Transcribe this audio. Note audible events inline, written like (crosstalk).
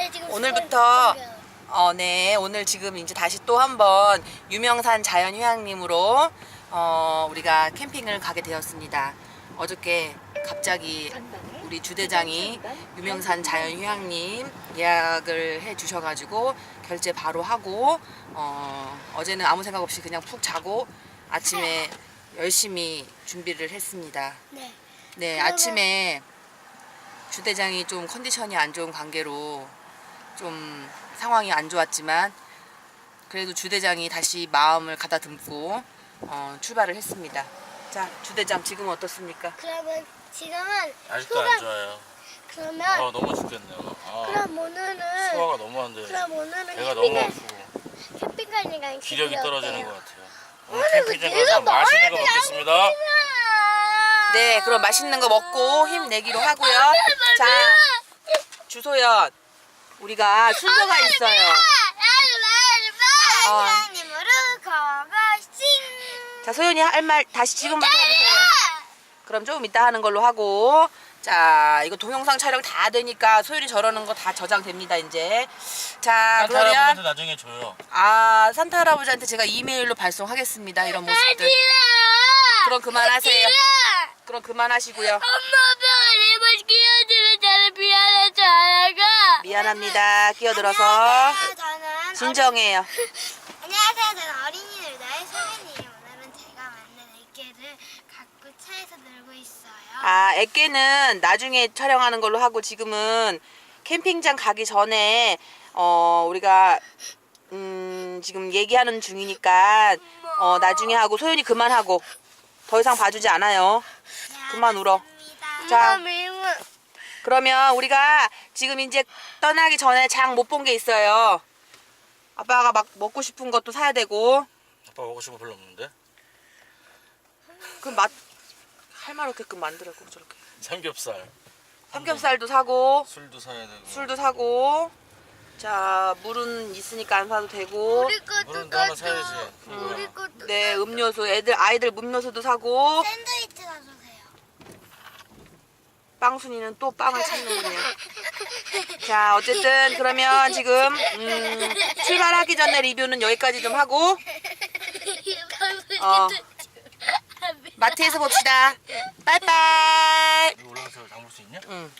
네, 지금 오늘부터. 어, 네. 오늘 지금 이제 다시 또 한번 유명산 자연휴양림으로 어, 우리가 캠핑을 가게 되었습니다. 어저께 갑자기 우리 주대장이 유명산 자연휴양림 예약을 해 주셔가지고 결제 바로 하고 어, 어제는 아무 생각 없이 그냥 푹 자고 아침에 열심히 준비를 했습니다. 네. 네, 아침에 주대장이 좀 컨디션이 안 좋은 관계로 좀 상황이 안 좋았지만 그래도 주대장이 다시 마음을 가다듬고 어, 출발을 했습니다. 자, 주대장 지금 어떻습니까? 그러면 지금은 아직도 안 휴가- 좋아요. 그러면 아 너무 죽겠네요. 아 그럼 오늘은 소화가 너무 안 돼요. 그럼 오늘은 배가 너무 캠핑 아프고 캠핑 가니까 기력이 떨어지는 것 같아요. 오늘 아이고, 캠핑장 내가 가서 맛있는 거 먹어야지, 먹겠습니다. 네, 그럼 맛있는 거 먹고 힘내기로 하고요. 자, 주소연, 우리가 순서가 있어요. 어. 사장님으로 고고싱. 자, 소연이 할 말 다시 지금부터 해주세요. 그럼 조금 이따 하는 걸로 하고 자 이거 동영상 촬영 다 되니까 소율이 저러는 거 다 저장됩니다 이제 자 산타 할아버지한테 그러면 나중에 줘요. 아 산타 할아버지한테 제가 이메일로 발송하겠습니다 이런 모습들 그럼 그만하세요 그럼 그만하시고요 엄마 끼어들어서 저는 진정해요 (laughs) 안녕하세요. 저는 어린이들 나의 소연이에요. 오늘은 제가 만든 애기를 갖고 차에서 놀고 있어요. 아 애깨는 나중에 촬영하는 걸로 하고 지금은 캠핑장 가기 전에 어 우리가 음 지금 얘기하는 중이니까 어 나중에 하고 소연이 그만하고 더 이상 봐주지 않아요 그만 울어. 자. 자, 그러면 우리가 지금 이제 떠나기 전에 장 못 본 게 있어요. 아빠가 막 먹고 싶은 것도 사야 되고. 아빠 먹고 싶은 거 별로 없는데? 그맛 할 말 없게끔 만들라고 저렇게. 삼겹살, 삼겹살도 사고. 술도 사야 되고. 술도 사고. 자 물은 있으니까 안 사도 되고. 우리 것도 물은 하나 것도 사야지. 우리 것도 네 음료수 애들 아이들 음료수도 사고. 샌드위치. 빵순이는 또 빵을 찾는군요 자 어쨌든 그러면 지금 음, 출발하기 전에 리뷰는 여기까지 좀 하고 어. 마트에서 봅시다 빠이빠이 올라가서 담글 수 있냐? 응.